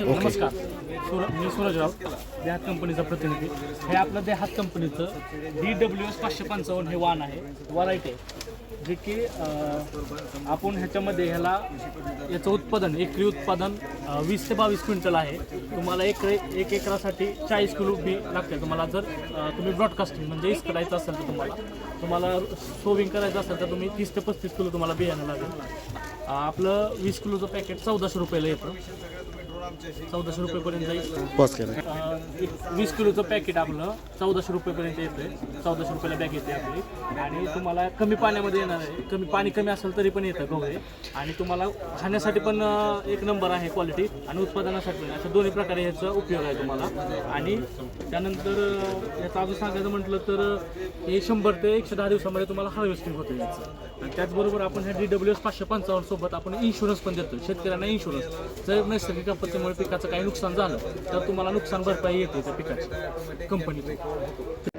नमस्कार. सूरज मी सूरजराव देहात कंपनीचा प्रतिनिधी. हे आपलं देहात कंपनीचं डी डब्ल्यू एस पाचशे पंचावन्न हे वाहन आहे. वरायटी आहे. जे की आपण ह्याच्यामध्ये ह्याला याचं उत्पादन एकरी उत्पादन वीस ते बावीस क्विंटल आहे. तुम्हाला एक एक एकरासाठी चाळीस किलो बी लागते. तुम्हाला जर तुम्ही ब्रॉडकास्टिंग म्हणजे इस करायचं असेल तर तुम्हाला तुम्हाला सोविंग करायचं असेल तर तुम्ही तीस ते पस्तीस किलो तुम्हाला बियाणं लागेल. आपलं वीस किलोचं पॅकेट चौदाशे रुपयाला येतं. चौदाशे रुपयेपर्यंत जाईल. अं, एक वीस किलोचं पॅकेट आपलं चौदाशे रुपयेपर्यंत येते चौदाशे रुपयाला बॅग येते आपली. आणि तुम्हाला कमी पाण्यामध्ये येणार आहे. कमी पाणी कमी असेल तरी पण येतं गवळे आणि तुम्हाला खाण्यासाठी पण अं, एक नंबर आहे क्वालिटी आणि उत्पादनासाठी. पण. अशा दोन्ही प्रकारे ह्याचा उपयोग आहे तुम्हाला. आणि त्यानंतर अं, याचं अजून सांगायचं म्हटलं तर अं, हे शंभर ते एकशे दहा दिवसामध्ये तुम्हाला हार्वेस्टिंग होतं याचं. आणि त्याचबरोबर आपण ह्या डी डब्ल्यू एस पाचशे पंचावन्न सोबत आपण इन्शुरन्स पण देतो शेतकऱ्यांना इन्शुरन्स जर नैसर्गिक आपत्तीमुळे पिकाचं काही नुकसान झालं तर तुम्हाला नुकसान भरपाई येते त्या पिकाची कंपनीची